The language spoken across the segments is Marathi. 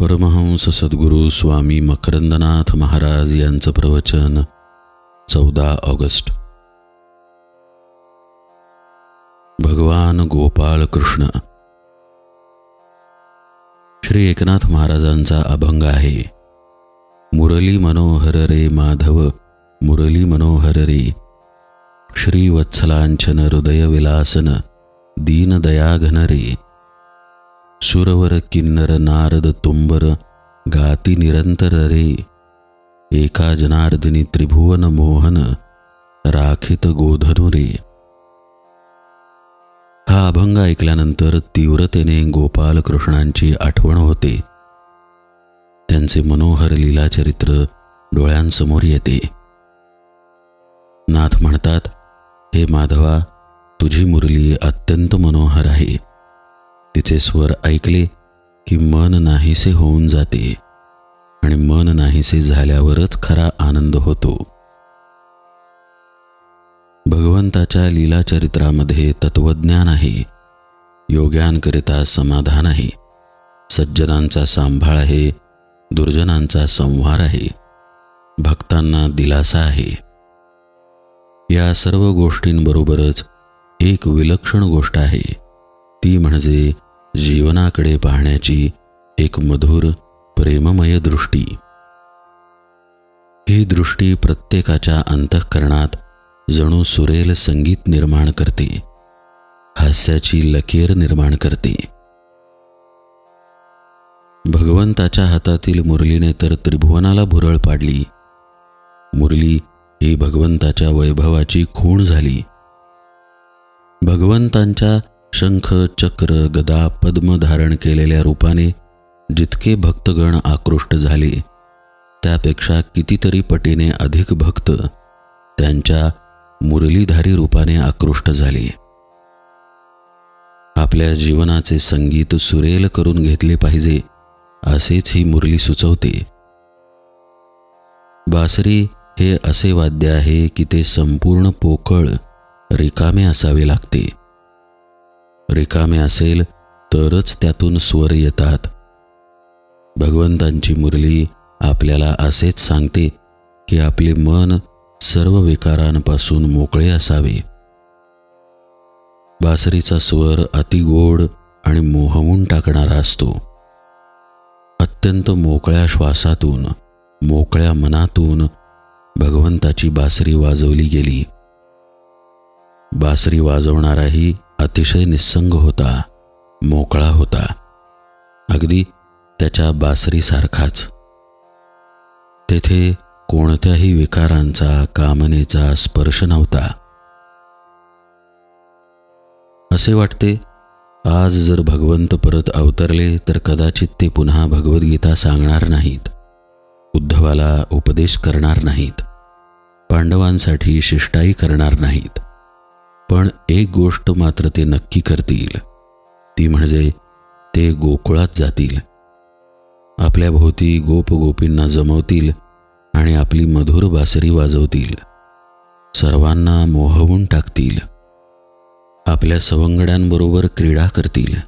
परमहंस सद्गुरू स्वामी मकरंदनाथ महाराज यांचं प्रवचन चौदा ऑगस्ट. भगवान गोपाळ कृष्ण. श्री एकनाथ महाराजांचा अभंग आहे. मुरली मनोहर रे माधव मुरली मनोहर रे. श्री वत्सलांचन हृदय विलासन दीनदया रे. सुरवर किन्नर नारद तुंबर गाती निरंतर रे. एका जनार्दनी त्रिभुवन मोहन राखित गोधनु रे. हा अभंग ऐकल्यानंतर तीव्रतेने गोपाल कृष्णांची आठवण होते. त्यांचे मनोहर लीलाचरित्र डोळ्यांसमोर येते. नाथ म्हणतात हे माधवा तुझी मुरली अत्यंत मनोहर आहे. तिचे स्वर ऐकले की मन नाहीसे होऊन जाते आणि मन नाहीसे झाल्यावरच खरा आनंद होतो. भगवंताच्या लीलाचरित्रामध्ये तत्वज्ञान आहे योग्यांकरिता समाधान आहे सज्जनांचा सांभाळ आहे दुर्जनांचा संहार आहे भक्तांना दिलासा आहे. या सर्व गोष्टींबरोबरच एक विलक्षण गोष्ट आहे. ती म्हणजे जीवनाकडे पाहण्याची एक मधुर प्रेममय दृष्टी. ही दृष्टी प्रत्येकाच्या अंतःकरणात जणू सुरेल संगीत निर्माण करते हास्याची लकीर निर्माण करते. भगवंताच्या हातातील मुरलीने तर त्रिभुवनाला भुरळ पाडली. मुरली ही भगवंताच्या वैभवाची खूण झाली. भगवंतांच्या शंख चक्र गदा पद्म धारण केलेल्या रूपाने जितके भक्तगण आकृष्ट झाले त्यापेक्षा कितीतरी पटीने अधिक भक्त त्यांच्या मुरलीधारी रूपाने आकृष्ट झाले. आपल्या जीवनाचे संगीत सुरेल करून घेतले पाहिजे असेच ही मुरली सुचवते. बासरी हे असे वाद्य आहे की ते संपूर्ण पोकळ रिकामे असावे लागते. रिकामे असेल तरच त्यातून स्वर येतात. भगवंतांची मुरली आपल्याला असेच सांगते की आपले मन सर्व विकारांपासून मोकळे असावे. बासरीचा स्वर अतिगोड आणि मोहवून टाकणारा असतो. अत्यंत मोकळ्या श्वासातून मोकळ्या मनातून भगवंताची बासरी वाजवली गेली. बासरी वाजवणाराही अतिशय निस्संग होता मोकळा होता अगदी त्याच्या बासरीसारखाच. तेथे कोणत्याही विकारांचा कामनेचा स्पर्श नव्हता. असे वाटते आज जर भगवंत परत अवतरले तर कदाचित ते पुन्हा भगवद्गीता सांगणार नाहीत उद्धवाला उपदेश करणार नाहीत पांडवांसाठी शिष्टाई करणार नाहीत. पण एक गोष्ट मात्र ते नक्की करतील. ती म्हणजे ते गोकुळात जातील. आपल्या भोवती गोप गोपींना जमवतील आणि आपली मधुर बासरी वाजवतील. सर्वांना मोहवून टाकतील. आपल्या सवंगड्यांबरोबर क्रीडा करतील.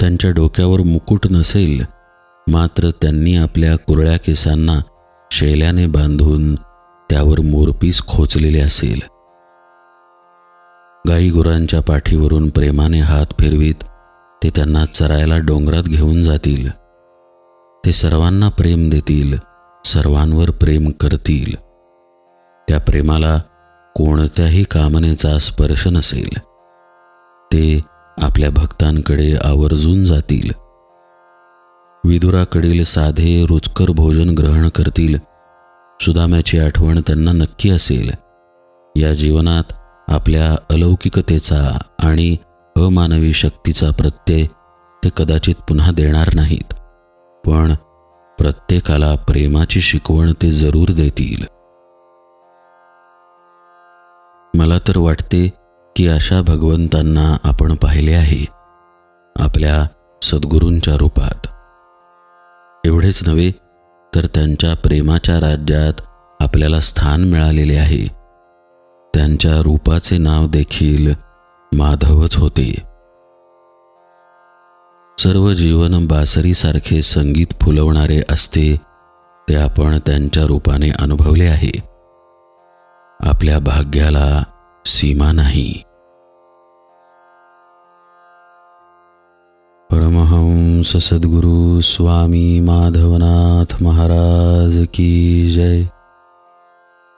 त्यांच्या डोक्यावर मुकुट नसेल मात्र त्यांनी आपल्या कुरळ्या केसांना शेल्याने बांधून त्यावर मोरपीस खोचलेले असेल. गाई गुरांच्या पाठीवरून प्रेमाने हात फिरवीत ते त्यांना चरायला डोंगरात घेऊन जातील. ते सर्वांना प्रेम देतील सर्वांवर प्रेम करतील. त्या प्रेमाला कोणत्याही कामनेचा स्पर्श नसेल. ते आपल्या भक्तांकडे आवर्जून जातील. विदुराकडील साधे रुचकर भोजन ग्रहण करतील. सुदाम्याची आठवण त्यांना नक्की असेल. या जीवनात आपल्या अलौकिकतेचा आणि अमानवी शक्तीचा प्रत्यय ते कदाचित पुन्हा देणार नाहीत. पण प्रत्येकाला प्रेमाची शिकवण ते जरूर देतील. मला तर वाटते की अशा भगवंतांना आपण पाहिले आहे आपल्या सद्गुरूंच्या रूपात. एवढेच नव्हे तर त्यांच्या प्रेमाच्या राज्यात आपल्याला स्थान मिळालेले आहे. त्यांच्या रूपाचे नाव देखील माधवच होते. सर्व जीवन बासरीसारखे संगीत फुलवणारे असते ते आपण त्यांच्या रूपाने अनुभवले आहे. आपल्या भाग्याला सीमा नाही. परमहंस सद्गुरु स्वामी माधवनाथ महाराज की जय.